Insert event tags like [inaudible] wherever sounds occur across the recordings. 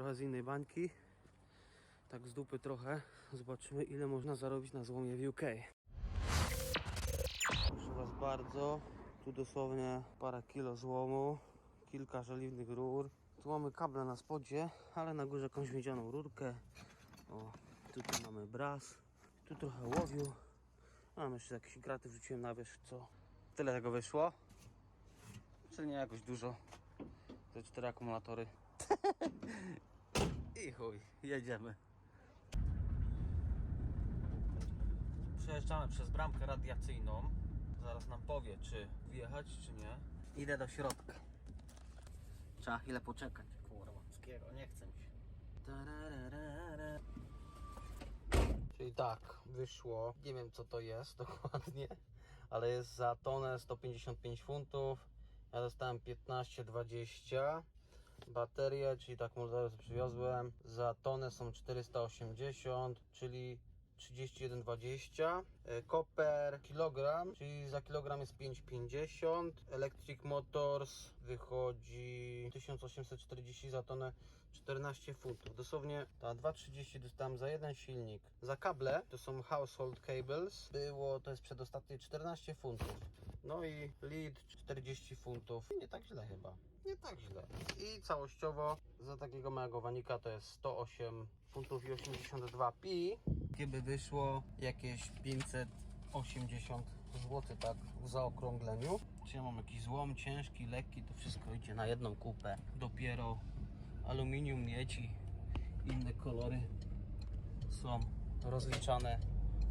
trochę z innej bańki. Tak z dupy trochę. Zobaczymy ile można zarobić na złomie w UK. Proszę Was bardzo. Tu dosłownie parę kilo złomu. Kilka żeliwnych rur. Tu mamy kable na spodzie, ale na górze jakąś miedzianą rurkę. O, tutaj mamy bras. Tu trochę łowiu. Mam jeszcze jakieś graty wrzuciłem na wierzch, co? Tyle tego wyszło. Czyli nie jakoś dużo. Te cztery akumulatory. [laughs] I chuj, jedziemy. Przejeżdżamy przez bramkę radiacyjną. Zaraz nam powie, czy wjechać, czy nie. Idę do środka. Trzeba chwilę poczekać. Kurwa, wszystkiego nie chcę mi się. Tararara. Czyli tak, wyszło. Nie wiem co to jest dokładnie, ale jest za tonę 155 funtów. Ja dostałem 15,20. Baterie, czyli tak sobie przywiozłem. Za tonę są 480, czyli 31,20. E, Koper kilogram, czyli za kilogram jest 5,50. Electric Motors wychodzi 1840 za tonę 14 funtów. Dosłownie ta 2,30 dostałem za jeden silnik. Za kable, to są household cables, było to jest przedostatnie 14 funtów. No i lead 40 funtów. Nie tak źle chyba. Nie tak źle. I całościowo za takiego małego wanika to jest 108 funtów i 82 pi. Kiedy wyszło jakieś 580 zł tak w zaokrągleniu. Czy ja mam jakiś złom ciężki, lekki, to wszystko idzie na jedną kupę. Dopiero aluminium, miedź i inne kolory są rozliczane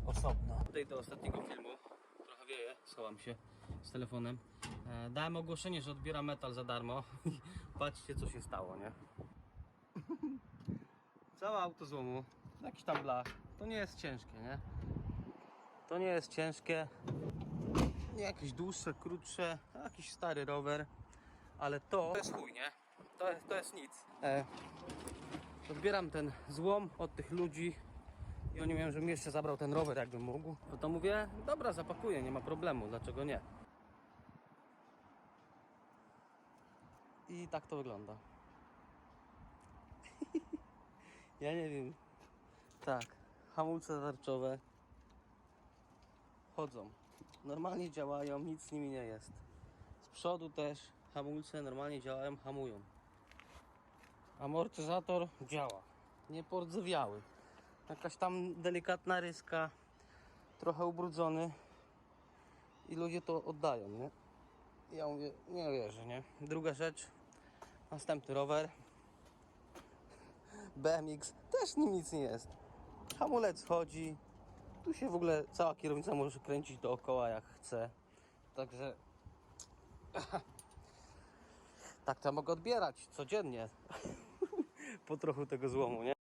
osobno. Tutaj do ostatniego filmu trochę wieje, schowam się z telefonem. E, Dałem ogłoszenie, że odbieram metal za darmo. [laughs] Patrzcie co się stało, nie? Całe auto złomu, jakiś tam blach. To nie jest ciężkie, nie? To nie jest ciężkie. Nie jakieś dłuższe, krótsze, jakiś stary rower. Ale to, to jest chuj, nie? To jest, to jest nic. E, odbieram ten złom od tych ludzi i oni mówią, żebym jeszcze zabrał ten rower jakbym mógł. No to mówię, dobra, zapakuję, nie ma problemu, dlaczego nie? I tak to wygląda. [laughs] ja nie wiem. Tak, hamulce tarczowe chodzą. Normalnie działają, nic z nimi nie jest. Z przodu też hamulce normalnie działają, hamują. Amortyzator działa. Nie pordzewiały. Jakaś tam delikatna ryska, trochę ubrudzony i ludzie to oddają, nie? Ja mówię, nie wierzę, nie? Druga rzecz, następny rower. BMX też nim nic nie jest. Hamulec chodzi. Tu się w ogóle cała kierownica może kręcić dookoła jak chce. Także [laughs] tak to mogę odbierać codziennie. [laughs] po trochu tego złomu, nie?